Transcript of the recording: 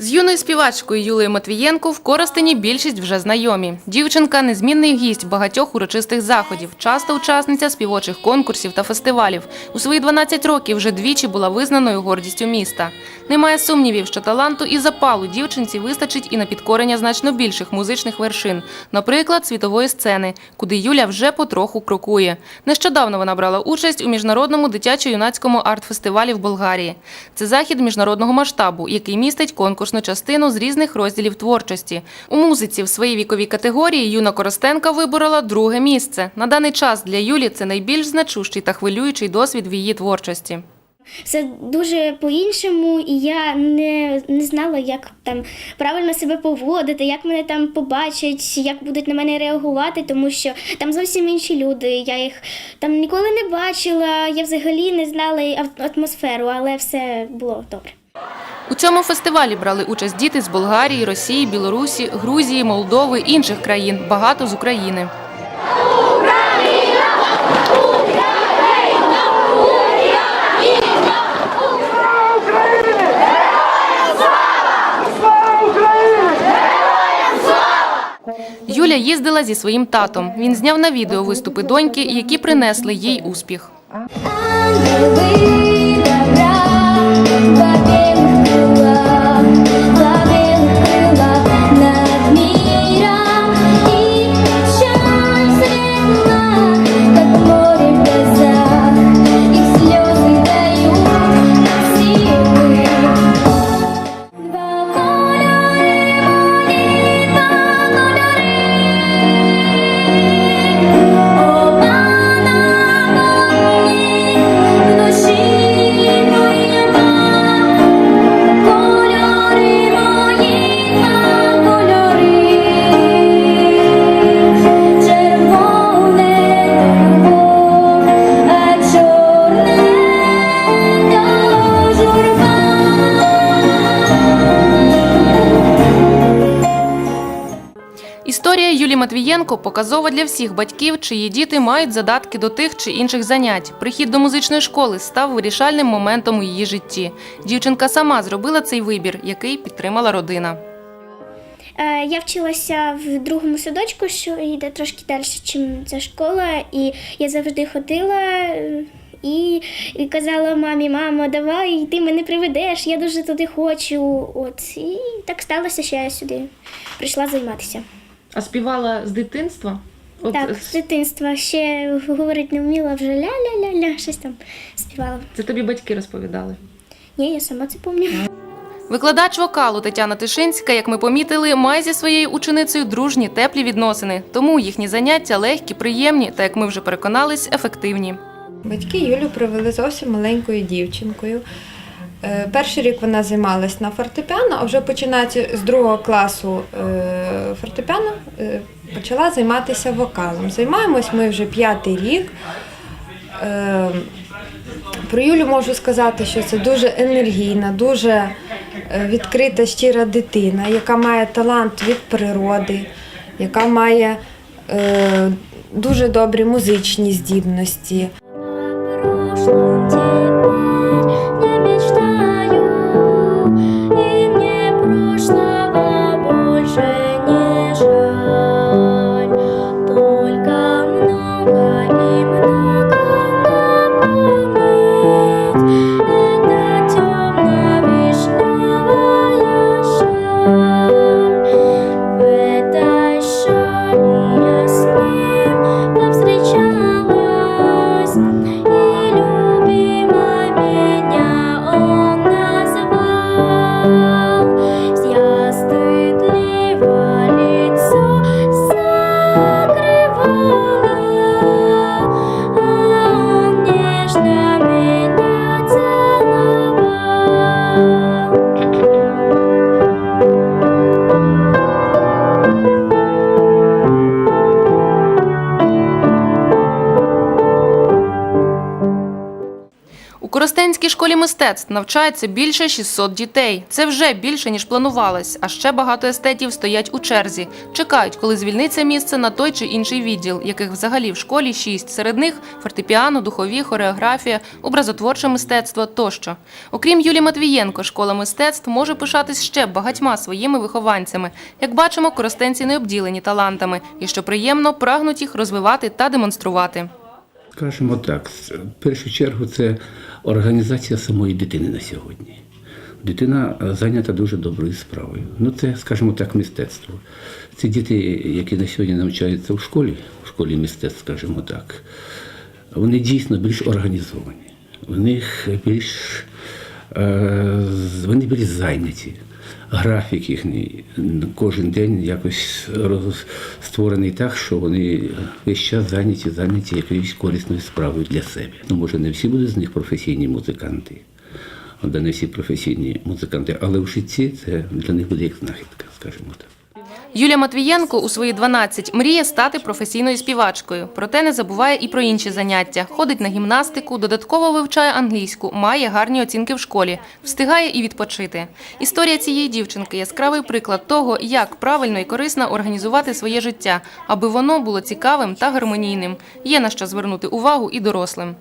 З юною співачкою Юлією Матвієнко в Коростені більшість вже знайомі. Дівчинка – незмінний гість багатьох урочистих заходів, часто учасниця співочих конкурсів та фестивалів. У свої 12 років вже двічі була визнаною гордістю міста. Немає сумнівів, що таланту і запалу дівчинці вистачить і на підкорення значно більших музичних вершин, наприклад, світової сцени, куди Юля вже потроху крокує. Нещодавно вона брала участь у міжнародному дитячо-юнацькому арт-фестивалі в Болгарії. Це захід міжнародного масштабу, який містить конкурсну частину з різних розділів творчості. У музиці в своїй віковій категорії Юна Коростенка виборола друге місце. На даний час для Юлі це найбільш значущий та хвилюючий досвід в її творчості. Все дуже по-іншому, і я не, не знала, як там правильно себе поводити, як мене там побачать, як будуть на мене реагувати, тому що там зовсім інші люди. Я їх там ніколи не бачила, я взагалі не знала атмосферу, але все було добре. У цьому фестивалі брали участь діти з Болгарії, Росії, Білорусі, Грузії, Молдови, інших країн, багато з України. Юля їздила зі своїм татом. Він зняв на відео виступи доньки, які принесли їй успіх. Історія Юлії Матвієнко показова для всіх батьків, чиї діти мають задатки до тих чи інших занять. Прихід до музичної школи став вирішальним моментом у її житті. Дівчинка сама зробила цей вибір, який підтримала родина. Е, Я вчилася в другому садочку, що йде трошки далі, ніж ця школа, і я завжди ходила. і казала мамі, мамо, давай ти мене приведеш, я дуже туди хочу. От і так сталося, що я сюди прийшла займатися. А співала з дитинства? так, з дитинства ще говорити не вміла, вже ля-ля-ля-ля, щось там співала. Це тобі батьки розповідали. Ні, я сама це пам'ятаю. Викладач вокалу Тетяна Тишинська, як ми помітили, має зі своєю ученицею дружні теплі відносини. Тому їхні заняття легкі, приємні та, як ми вже переконались, ефективні. Батьки Юлю привели зовсім маленькою дівчинкою. Е, Перший рік вона займалась на фортепіано, а вже починаючи з другого класу е, фортепіано е, почала займатися вокалом. Займаємось ми вже п'ятий рік. Про Юлю можу сказати, що це дуже енергійна, дуже відкрита, щира дитина, яка має талант від природи, яка має дуже добрі музичні здібності. Школі мистецтв навчається більше 600 дітей. Це вже більше ніж планувалось. А ще багато естетів стоять у черзі. Чекають, коли звільниться місце на той чи інший відділ, яких взагалі в школі шість. Серед них фортепіано, духові, хореографія, образотворче мистецтво тощо. Окрім Юлії Матвієнко, школа мистецтв може пишатись ще багатьма своїми вихованцями. Як бачимо, коростенці не обділені талантами, і що приємно, прагнуть їх розвивати та демонструвати. Скажімо так, в першу чергу це організація самої дитини на сьогодні. Дитина е, зайнята дуже доброю справою. Ну, це, скажімо так, мистецтво. Ці діти, які на сьогодні навчаються в школі, в школі мистецтв, скажімо так, вони дійсно більш організовані. В них більш вони були зайняті. Графік їхній кожен день якось створений так, що вони весь час зайняті, зайняті якоюсь корисною справою для себе. Ну, може, не всі будуть з них професійні музиканти, де не всі професійні музиканти, але в житті це для них буде як знахідка, скажімо так. Юлія Матвієнко у свої 12 мріє стати професійною співачкою. Проте не забуває і про інші заняття. Ходить на гімнастику, додатково вивчає англійську, має гарні оцінки в школі, встигає і відпочити. Історія цієї дівчинки яскравий приклад того, як правильно і корисно організувати своє життя, аби воно було цікавим та гармонійним. Є на що звернути увагу і дорослим.